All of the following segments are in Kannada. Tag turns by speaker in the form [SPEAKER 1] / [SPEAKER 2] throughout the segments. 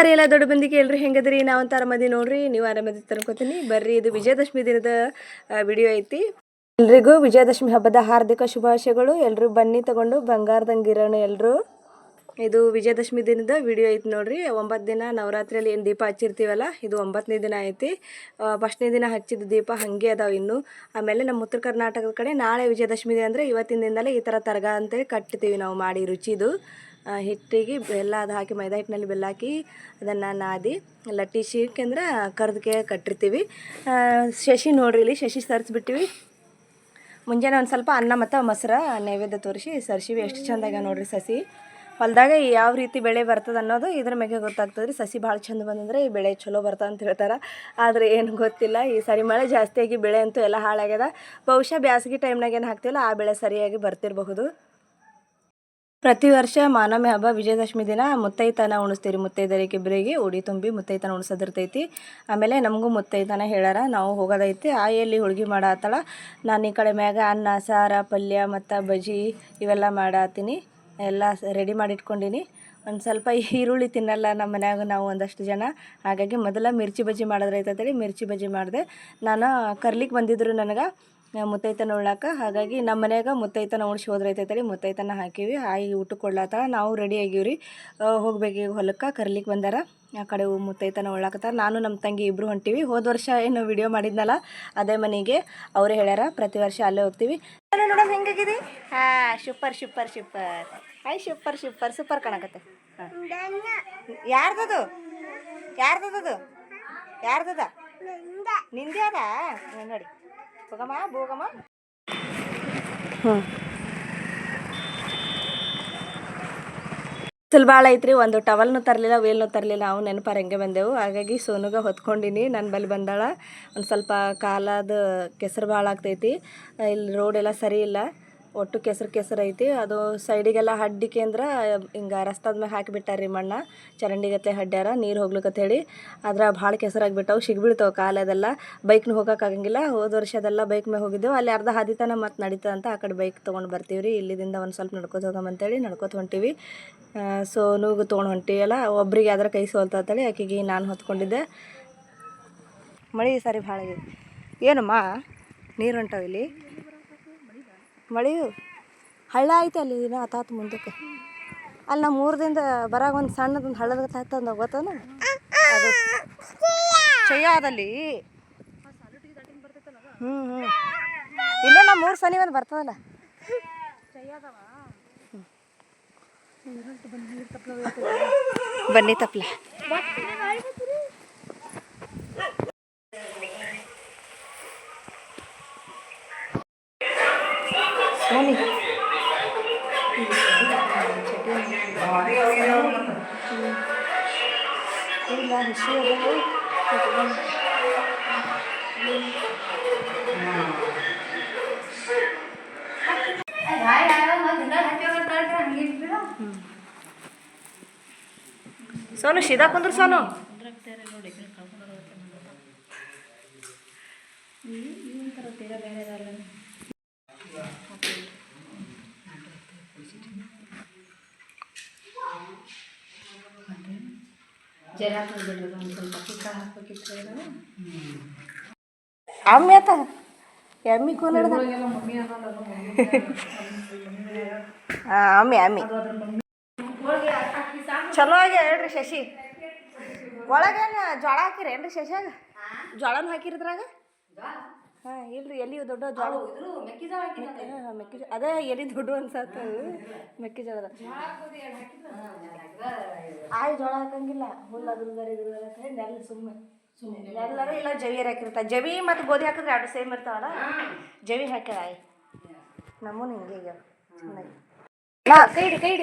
[SPEAKER 1] ನಮಸ್ಕಾರ ಎಲ್ಲ ದೊಡ್ಡ ಬಂದಿಗೆ, ಎಲ್ರಿ ಹೆಂಗದ್ರಿ? ನಾವು ಅಂತ ಆರಾಮದಿ ನೋಡ್ರಿ, ನೀವು ಆರಾಮದಿ ತರ್ಕೋತೀನಿ. ಬರ್ರಿ, ಇದು ವಿಜಯದಶಮಿ ದಿನದ ವಿಡಿಯೋ ಐತಿ. ಎಲ್ರಿಗೂ ವಿಜಯದಶಮಿ ಹಬ್ಬದ ಹಾರ್ದಿಕ ಶುಭಾಶಯಗಳು. ಎಲ್ಲರೂ ಬನ್ನಿ ತಗೊಂಡು ಬಂಗಾರದಂಗಿರೋಣ ಎಲ್ಲರೂ ಇದು ವಿಜಯದಶಮಿ ದಿನದ ವಿಡಿಯೋ ಐತಿ ನೋಡ್ರಿ. ಒಂಬತ್ತು ದಿನ ನವರಾತ್ರಿಯಲ್ಲಿ ಏನು ದೀಪ ಹಚ್ಚಿರ್ತೀವಲ್ಲ, ಇದು ಒಂಬತ್ತನೇ ದಿನ ಐತಿ. ಫಸ್ಟ್ನೇ ದಿನ ಹಚ್ಚಿದ ದೀಪ ಹಾಗೆ ಅದಾವೆ ಇನ್ನು. ಆಮೇಲೆ ನಮ್ಮ ಉತ್ತರ ಕರ್ನಾಟಕದ ಕಡೆ ನಾಳೆ ವಿಜಯದಶಮಿ ದಿನ ಅಂದರೆ ಇವತ್ತಿನ ದಿನದಲ್ಲೇ ಈ ಥರ ತರಗ ಅಂತೇಳಿ ಕಟ್ತೀವಿ ನಾವು ಮಾಡಿ ರುಚಿದು. ಹಿಟ್ಟಿಗೆ ಬೆಲ್ಲ ಅದು ಹಾಕಿ ಮೈದಾ ಹಿಟ್ಟಿನಲ್ಲಿ ಬೆಲ್ಲ ಹಾಕಿ ಅದನ್ನು ನಾದಿ, ಲಟ್ಟಿ ಅಂದ್ರೆ ಕರ್ದಕ್ಕೆ ಕಟ್ಟಿರ್ತೀವಿ. ಶಶಿ ನೋಡ್ರಿ ಇಲ್ಲಿ, ಶಶಿ ಸರಿಸ್ಬಿಟ್ಟಿವಿ ಮುಂಜಾನೆ ಒಂದು ಸ್ವಲ್ಪ ಅನ್ನ ಮತ್ತು ಮೊಸರ ನೈವೇದ್ಯ ತೋರಿಸಿ ಸರ್ಸಿವಿ. ಎಷ್ಟು ಚಂದಾಗ ನೋಡ್ರಿ ಸಸಿ. ಹೊಲದಾಗ ಯಾವ ರೀತಿ ಬೆಳೆ ಬರ್ತದೆ ಅನ್ನೋದು ಇದ್ರ ಮೇಲೆ ಗೊತ್ತಾಗ್ತದೆ ರೀ. ಸಸಿ ಭಾಳ ಚಂದ ಬಂದಂದ್ರೆ ಈ ಬೆಳೆ ಚಲೋ ಬರ್ತದೆ ಅಂತ ಹೇಳ್ತಾರೆ. ಆದರೆ ಏನು ಗೊತ್ತಿಲ್ಲ, ಈ ಸರಿ ಮಳೆ ಜಾಸ್ತಿಯಾಗಿ ಬೆಳೆ ಅಂತೂ ಎಲ್ಲ ಹಾಳಾಗ್ಯದ. ಬಹುಶಃ ಬ್ಯಾಸಗಿ ಟೈಮ್ನಾಗ ಏನು ಹಾಕ್ತಿಲ್ಲ ಆ ಬೆಳೆ ಸರಿಯಾಗಿ ಬರ್ತಿರಬಹುದು. ಪ್ರತಿ ವರ್ಷ ಮಾನಮಿ ಹಬ್ಬ, ವಿಜಯದಶಮಿ ದಿನ ಮುತ್ತೈತನ ಉಣಿಸ್ತೀರಿ. ಮುತ್ತೈದರಿಗೆ ಇಬ್ಬರಿಗೆ ಉಡಿ ತುಂಬಿ ಮುತ್ತೈತನ ಉಣಿಸೋದಿರ್ತೈತಿ. ಆಮೇಲೆ ನಮಗೂ ಮುತ್ತೈತನ ಹೇಳಾರ ನಾವು ಹೋಗೋದೈತಿ. ಆಯಲ್ಲಿ ಹೋಳ್ಗೆ ಮಾಡತ್ತಾಳ ನಾನು ಈ ಕಡೆ ಮ್ಯಾಗ ಅನ್ನ, ಸಾರ, ಪಲ್ಯ ಮತ್ತು ಬಜಿ ಇವೆಲ್ಲ ಮಾಡತ್ತೀನಿ ಎಲ್ಲ ರೆಡಿ ಮಾಡಿ ಇಟ್ಕೊಂಡೀನಿ. ಒಂದು ಸ್ವಲ್ಪ ಈರುಳ್ಳಿ ತಿನ್ನಲ್ಲ ನಮ್ಮ ಮನ್ಯಾಗ ನಾವು ಒಂದಷ್ಟು ಜನ. ಹಾಗಾಗಿ ಮೊದಲ ಮಿರ್ಚಿ ಬಜ್ಜಿ ಮಾಡೋದ್ರೈತಂತೇಳಿ ಮಿರ್ಚಿ ಬಜ್ಜಿ ಮಾಡಿದೆ. ನಾನು ಕರ್ಲಿಕ್ಕೆ ಬಂದಿದ್ರು ನನಗೆ. ಮುತ್ತೈತನ ಉಳ್ಳಾಕ ಹಾಗಾಗಿ ನಮ್ಮ ಮನ್ಯಾಗ ಮುತ್ತೈತನ ಉಣಿಸಿ ರೀ ಮುತ್ತೈತನ ಹಾಕೀವಿ. ಆಯಿ ಊಟಕ್ಕೆ ಕೊಡ್ಲಾತ್ತಾಳ ನಾವು ರೆಡಿ ಆಗೀವ್ರಿ. ಹೋಗ್ಬೇಕು ಈಗ ಹೊಲಕ್ಕೆ ಕರ್ಲಿಕ್ಕೆ ಬಂದಾರ. ಆ ಕಡೆ ಮುತ್ತೈತನ ಉಳ್ಳಾಕತ್ತಾರ ನಾನು ನಮ್ಮ ತಂಗಿ ಇಬ್ಬರು ಹೊಂಟೀವಿ. ಹೋದ ವರ್ಷ ಏನು ವಿಡಿಯೋ ಮಾಡಿದ್ನಲ್ಲ, ಅದೇ ಮನೆಗೆ ಅವರೇ ಹೇಳ್ಯಾರ, ಪ್ರತಿ ವರ್ಷ ಅಲ್ಲೇ ಹೋಗ್ತೀವಿ. ನೋಡೋಣ ಹೆಂಗಾಗಿದೆ? ಹಾಂ super super super hi super super super ಕಾಣಕತ್ತೆ. ಯಾರ್ದದು? ಯಾರ್ದದು ಯಾರ್ದದ? ನಿಂದೆ ಅದ ನೋಡಿ. ಹೋಗಮ್ಮ ಭಾಳ ಐತ್ರಿ, ಒಂದು ಟವಲ್ನು ತರಲಿಲ್ಲ ವೇಲ್ನು ತರಲಿಲ್ಲ ಅವ್ನು ನೆನಪಾರ ಹಂಗೆ ಬಂದೆವು. ಹಾಗಾಗಿ ಸೋನುಗ ಹೊತ್ಕೊಂಡಿನಿ ನನ್ನ ಬಳಿ ಬಂದಾಳ. ಒಂದು ಸ್ವಲ್ಪ ಕಾಲದ ಕೆಸರು ಭಾಳ ಆಗ್ತೈತಿ. ಇಲ್ಲಿ ರೋಡ್ ಎಲ್ಲ ಸರಿ ಇಲ್ಲ. ಒಟ್ಟು ಕೆಸರು ಕೆಸರು ಐತಿ. ಅದು ಸೈಡಿಗೆಲ್ಲ ಹಡ್ಡಿಕೆ ಅಂದ್ರೆ ಹಿಂಗೆ ರಸ್ತಾದ ಹಾಕಿಬಿಟ್ಟಾರ ರೀ ಮಣ್ಣ. ಚರಂಡಿಗತ್ತೆ ಹಡ್ಡ್ಯಾರ, ನೀರು ಹೋಗ್ಲಿಕ್ಕೆ ಹೇಳಿ. ಆದ್ರೆ ಭಾಳ ಕೆಸರಾಗಿಬಿಟ್ಟವು ಸಿಗ್ಬಿಡ್ತಾವೆ ಕಾಲದೆಲ್ಲ ಬೈಕ್ನ ಹೋಗೋಕ್ಕಾಗಂಗಿಲ್ಲ ಹೋದ ವರ್ಷ ಅದೆಲ್ಲ ಬೈಕ್ ಮೇಲೆ ಹೋಗಿದ್ದೆವು. ಅಲ್ಲಿ ಅರ್ಧ ಹಾದಿತನ ಮತ್ತು ನಡೀತದೆ ಅಂತ ಆ ಕಡೆ ಬೈಕ್ ತೊಗೊಂಡು ಬರ್ತೀವಿ ರೀ ಇಲ್ಲಿದಿಂದ ಒಂದು ಸ್ವಲ್ಪ ನಡ್ಕೋತ ಹೋಗಮಂತೇಳಿ ನಡ್ಕೋತ ಹೊಂಟೀವಿ. ಸೊ ನೂಗು ತೊಗೊಂಡು ಹೊಂಟೀವಲ್ಲ, ಒಬ್ರಿಗೆ ಯಾವ್ದಾರ ಕೈ ಸೋಲ್ತಂತೇಳಿ ಆಕೆಗೆ ನಾನು ಹೊತ್ಕೊಂಡಿದ್ದೆ. ಮಳೆ ಸರಿ ಭಾಳ ಏನಮ್ಮ, ನೀರು ಹೊಂಟಾವ ಇಲ್ಲಿ? ಮಳೆಯು ಹಳ್ಳ ಐತೆ ಅಲ್ಲಿ ದಿನ ಆತಾತ ಮುಂದಕ್ಕೆ. ಅಲ್ಲಿ ನಮ್ಮ ಊರದಿಂದ ಬರಾಗ ಒಂದು ಸಣ್ಣದೊಂದು ಹಳ್ಳದ ತಾತಂದ ಗೊತ್ತನ? ಅದು ಚಯ್ಯಾದಲ್ಲಿ ಹ್ಞೂ ಹ್ಞೂ ಇಲ್ಲೇ ನಮ್ಮ ಊರು ಸನಿ ಒಂದು ಬರ್ತದಲ್ಲ. ಬನ್ನಿ ತಪ್ಲ. ಮಮ್ಮಿ ಇಲ್ಲ ಹಸಿ ಕುಂದ್ರ ಸೋನು. ಸೀದಾ ಕುಂದ್ರು ಸೋನು ಅಮ್ಮಿ ಆತ ಎಮ್ಮಿ ಕೂನ್ ಹಿಡ್ದ ಹಾಂ ಅಮ್ಮಿ ಅಮ್ಮಿ ಚಲೋ ಆಗ್ಯಾವ ಹೇಳ್ರಿ ಶಶಿ ಒಳಗೇನು ಜೋಳ ಹಾಕಿರೇನ್ರಿ ಶಶಿಯಾಗ ಜೋಳನ ಹಾಕಿರಿದ್ರಾಗ ಹಾಂ ಇಲ್ರಿ ಎಲ್ಲಿ ದೊಡ್ಡ ಜೋಳ ಹಾಂ ಮೆಕ್ಕೆಜೋಳ ಅದೇ ಎಲ್ಲಿ ದೊಡ್ಡ ಅನ್ಸತ್ತ ಮೆಕ್ಕೆಜೋಳದ. ಆಯ್ ಜೋಳ ಹಾಕಂಗಿಲ್ಲ. ಹುಲ್ಲು ಅದ್ರದಾರ ಇದ್ರದಾರ ಅಂತ ಹೇಳಿ ನೆಲ್ಲ ಸುಮ್ಮನೆ. ಎಲ್ಲರೂ ಇಲ್ಲ ಜವಿ ಹಾಕಿರ್ತಾರೆ ಜವಿ ಮತ್ತು ಗೋಧಿ ಹಾಕಿದ್ರೆ ಎರಡು ಸೇಮ್ ಇರ್ತಾವಲ್ಲ? ಜವಿ ಹಾಕ್ಯಾರ ಆಯ್. ನಮ್ಮೂ ಹಿಂಗೆ ಈಗ ಚೆನ್ನಾಗಿ ನಾ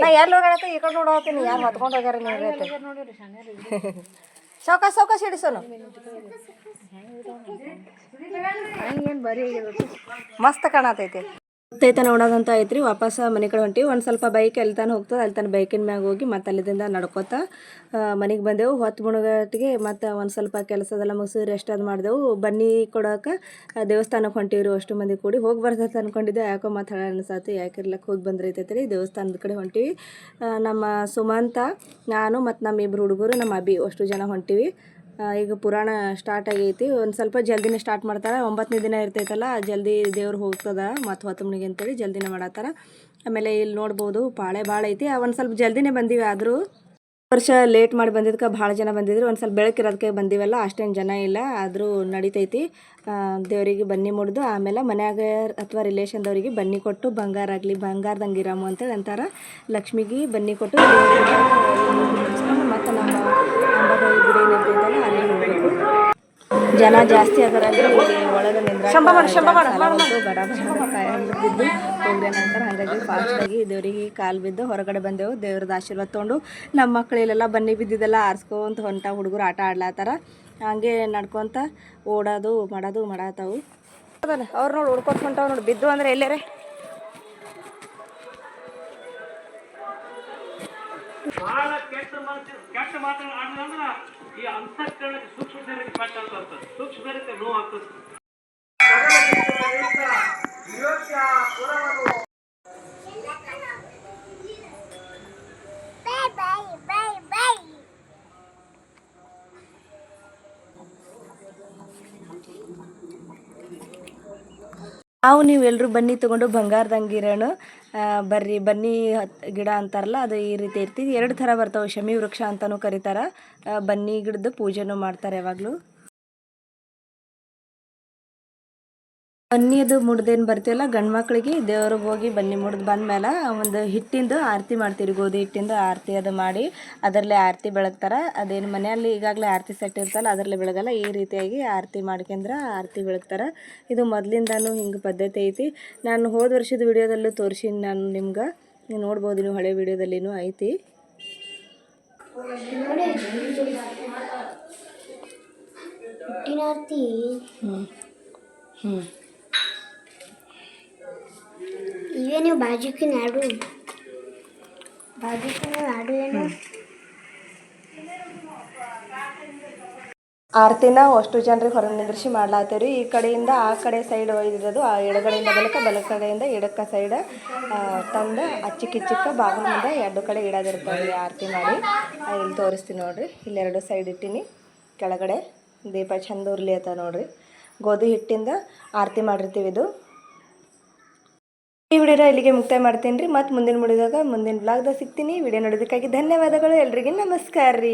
[SPEAKER 1] ನಾ ಎಲ್ಲಿ ಹೋಗಾಡತ್ತ ಈ ಕಡೆ ನೋಡತ್ತೀನಿ ಯಾರು ಮತ್ಕೊಂಡು ಹೋಗ್ಯಾರ ನೀವು सावकाश सावकाश येडे सोनं. मस्त कणात येते ತೈತ ಉಣದಂತ ಐತ್ರಿ. ವಾಪಸ್ ಮನೆ ಕಡೆ ಹೊಂಟಿವಿ. ಒಂದು ಸ್ವಲ್ಪ ಬೈಕ್ ಎಲ್ಲಿ ತಾನು ಹೋಗ್ತದೆ, ಅಲ್ಲಿ ತಾನು ಬೈಕಿನ ಮ್ಯಾಗ ಹೋಗಿ ಮತ್ತೆ ಅಲ್ಲಿಂದ ನಡ್ಕೋತ ಮನೆಗೆ ಬಂದೆವು. ಹೊತ್ತು ಮುಣಗಟ್ಟಿಗೆ ಮತ್ತು ಒಂದು ಸ್ವಲ್ಪ ಕೆಲಸದೆಲ್ಲ ಮುಗಿಸಿ ರೆಸ್ಟ್ ಅದು ಮಾಡಿದೆವು. ಬನ್ನಿ ಕೊಡೋಕೆ ದೇವಸ್ಥಾನಕ್ಕೆ ಹೊಂಟಿವ್ರಿ ಅಷ್ಟು ಮಂದಿ ಕೂಡಿ. ಹೋಗಿ ಬರ್ತೈತೆ ಅಂದ್ಕೊಂಡಿದ್ದೆ ಯಾಕೋ ಮಾತಾಡ ಅನ್ಸಾತು. ಯಾಕೆ ಇರ್ಲಕ್ಕೆ ಹೋಗಿ ಬಂದ್ರೈತೈತೆ ದೇವಸ್ಥಾನದ ಕಡೆ ಹೊಂಟಿವಿ. ನಮ್ಮ ಸುಮಂತ, ನಾನು ಮತ್ತು ನಮ್ಮ ಇಬ್ಬರು ಹುಡುಗರು, ನಮ್ಮ ಅಬಿ ಅಷ್ಟು ಜನ ಹೊಂಟಿವಿ. ಈಗ ಪುರಾಣ ಸ್ಟಾರ್ಟ್ ಆಗೈತಿ. ಒಂದು ಸ್ವಲ್ಪ ಜಲ್ದಿನೇ ಸ್ಟಾರ್ಟ್ ಮಾಡ್ತಾರೆ. ಒಂಬತ್ತನೇ ದಿನ ಇರ್ತೈತಲ್ಲ, ಜಲ್ದಿ ದೇವ್ರು ಹೋಗ್ತದ ಮತ್ತು ಹೊತ್ತಮನಿಗೆ ಅಂತೇಳಿ ಜಲ್ದಿನೇ ಮಾಡತ್ತಾರ. ಆಮೇಲೆ ಇಲ್ಲಿ ನೋಡ್ಬೋದು, ಪಾಳೆ ಭಾಳ ಐತಿ. ಒಂದು ಸ್ವಲ್ಪ ಜಲ್ದಿನೇ ಬಂದೀವಿ, ಆದರೂ ವರ್ಷ ಲೇಟ್ ಮಾಡಿ ಬಂದಿದ್ದಕ್ಕೆ ಭಾಳ ಜನ ಬಂದಿದ್ರು. ಒಂದು ಸ್ವಲ್ಪ ಬೆಳಕಿರೋದಕ್ಕೆ ಬಂದಿವಲ್ಲ, ಅಷ್ಟೇನು ಜನ ಇಲ್ಲ, ಆದರೂ ನಡಿತೈತಿ. ದೇವರಿಗೆ ಬನ್ನಿ ಮುಡ್ದು, ಆಮೇಲೆ ಮನ್ಯಾಗ ಅಥವಾ ರಿಲೇಷನ್ದವರಿಗೆ ಬನ್ನಿ ಕೊಟ್ಟು, ಬಂಗಾರ ಆಗಲಿ ಬಂಗಾರದಂಗಿರಾಮು ಅಂತೇಳಿ ಅಂತಾರೆ. ಲಕ್ಷ್ಮಿಗೆ ಬನ್ನಿ ಕೊಟ್ಟು ಅಂಬಾಬಾಯಿ ಗುಡಿ ಏನಿರ್ತೈತಲ್ಲ ಅಲ್ಲಿ ಹೋಗ್ಬೇಕು ಜನ ಜಾಸ್ತಿ ಅದರಲ್ಲಿ ಒಳಗೆ ಕಾಯಿ ಬಿದ್ದು ಹೋಗ್ರಿ ಅಂತಾರೆ ಹಾಗಾಗಿ ಫಾಸ್ಟಾಗಿ ದೇವರಿಗೆ ಕಾಲು ಬಿದ್ದು ಹೊರಗಡೆ ಬಂದೆವು. ದೇವ್ರದ ಆಶೀರ್ವಾದ ತೊಗೊಂಡು ನಮ್ಮ ಮಕ್ಕಳೆಲ್ಲ ಬನ್ನಿ ಬಿದ್ದಿದ್ದೆಲ್ಲ ಆರಿಸ್ಕೊಂತ ಹೊಂಟ ಹುಡುಗರು ಆಟ ಆಡ್ಲಾತಾರ ಹಂಗೆ ನಡ್ಕೊಂತ ಓಡೋದು ಮಾಡೋದು ಮಾಡತ್ತಾವು ಅವ್ರು ನೋಡಿ ಹುಡ್ಕೊತ ಹೊಂಟಾವ್ ನೋಡಿ. ಬಿದ್ದು ಅಂದ್ರೆ ಎಲ್ಲರೇ
[SPEAKER 2] ಬಹಳ ಮಾತಾಡ ಆಡಿದ್ರೆ ಕೆಟ್ಟ ಮಾತನ್ನು ಆಡಿದಂದ್ರ ಈ ಅಂತಃಕರಣಕ್ಕೆ ಸೂಕ್ಷ್ಮ ಪಟ್ಟ ಅಂತ ಅರ್ಥ ಸೂಕ್ಷ್ಮ ನೋವು ಆಗ್ತದೆ.
[SPEAKER 1] ನಾವು ನೀವು ಎಲ್ಲರೂ ಬನ್ನಿ ತೊಗೊಂಡು ಬಂಗಾರದ ಇರೋಣ ಬರ್ರಿ, ಬನ್ನಿ ಗಿಡ ಅಂತಾರಲ್ಲ, ಅದು ಈ ರೀತಿ ಇರ್ತಿದ್ದು ಎರಡು ಥರ ಬರ್ತಾವೆ, ಶಮಿ ವೃಕ್ಷ ಅಂತಲೂ ಕರೀತಾರೆ. ಬನ್ನಿ ಗಿಡದ ಪೂಜೆನೂ ಮಾಡ್ತಾರೆ ಯಾವಾಗಲೂ. ಬನ್ನಿದು ಮುಡ್ದೇನು ಬರ್ತೀವಲ್ಲ ಗಂಡು ಮಕ್ಳಿಗೆ ದೇವ್ರಿಗೆ ಹೋಗಿ ಬನ್ನಿ ಮುಡ್ದು ಬಂದಮೇಲೆ ಒಂದು ಹಿಟ್ಟಿಂದು ಆರತಿ ಮಾಡ್ತೀರಿ ಗೋಧಿ ಹಿಟ್ಟಿಂದು ಆರತಿ ಅದು ಮಾಡಿ ಅದರಲ್ಲೇ ಆರತಿ ಬೆಳಗ್ತಾರೆ. ಅದೇನು ಮನೆಯಲ್ಲಿ ಈಗಾಗಲೇ ಆರತಿ ಸೆಟ್ ಇರ್ತಲ್ಲ ಅದರಲ್ಲೇ ಬೆಳಗಲ್ಲ ಈ ರೀತಿಯಾಗಿ ಆರತಿ ಮಾಡ್ಕೊಂಡ್ರೆ ಆರತಿ ಬೆಳಗ್ತಾರೆ. ಇದು ಮೊದಲಿಂದನೂ ಹಿಂಗೆ ಪದ್ಧತಿ ಐತಿ. ನಾನು ಹೋದ ವರ್ಷದ ವಿಡಿಯೋದಲ್ಲೂ ತೋರಿಸೀನಿ ನಾನು ನಿಮ್ಗೆ. ನೀವು ನೋಡ್ಬೋದು ನೀವು ಹಳೆ ವಿಡಿಯೋದಲ್ಲಿನೂ ಐತಿ.
[SPEAKER 3] ಹ್ಞೂ
[SPEAKER 1] ಹ್ಞೂ ಹ್ಞೂ
[SPEAKER 3] ಇವೇ ನೀವು ಬಾಜುಕಿನ ಹಾಡು? ಬಾಜುಕಿನ ಹಾಡು ಏನು?
[SPEAKER 1] ಆರತಿನ ಅಷ್ಟು ಜನರಿಗೆ ಹೊರಗೆ ನಿಂದ್ರಿಸಿ ರೀ ಈ ಕಡೆಯಿಂದ ಆ ಕಡೆ ಸೈಡ್ ಒಯ್ದಿರೋದು, ಆ ಎಡಗಡೆಯಿಂದ ಬಲಕ ಬಲ ಕಡೆಯಿಂದ ಎಡಕ್ಕ ಸೈಡ್ ತಂದು ಅಚ್ಚಿಕ್ಕಿಚ್ಚಿಕ್ಕ ಬಾಗಿಲ ಮುಂದೆ ಎರಡು ಕಡೆ ಇಡೋದಿರ್ತದೆ ಆರತಿ ಮಾಡಿ. ಇಲ್ಲಿ ತೋರಿಸ್ತೀನಿ ನೋಡಿರಿ. ಇಲ್ಲೆರಡು ಸೈಡ್ ಇಟ್ಟಿನಿ. ಕೆಳಗಡೆ ದೀಪ ಚಂದ ಉರ್ಲಿ ಅಂತ ನೋಡ್ರಿ. ಗೋಧಿ ಹಿಟ್ಟಿಂದ ಆರತಿ ಮಾಡಿರ್ತೀವಿ ಇದು. ಈ ವಿಡಿಯೋನ ಇಲ್ಲಿಗೆ ಮುಕ್ತಾಯ ಮಾಡ್ತೀನಿ ರೀ ಮತ್ತು ಮುಂದಿನ ಮುಡಿದಾಗ ಮುಂದಿನ ಬ್ಲಾಗ್ದಾಗ ಸಿಗ್ತೀನಿ. ವಿಡಿಯೋ ನೋಡೋದಕ್ಕಾಗಿ ಧನ್ಯವಾದಗಳು ಎಲ್ರಿಗೂ. ನಮಸ್ಕಾರ ರೀ.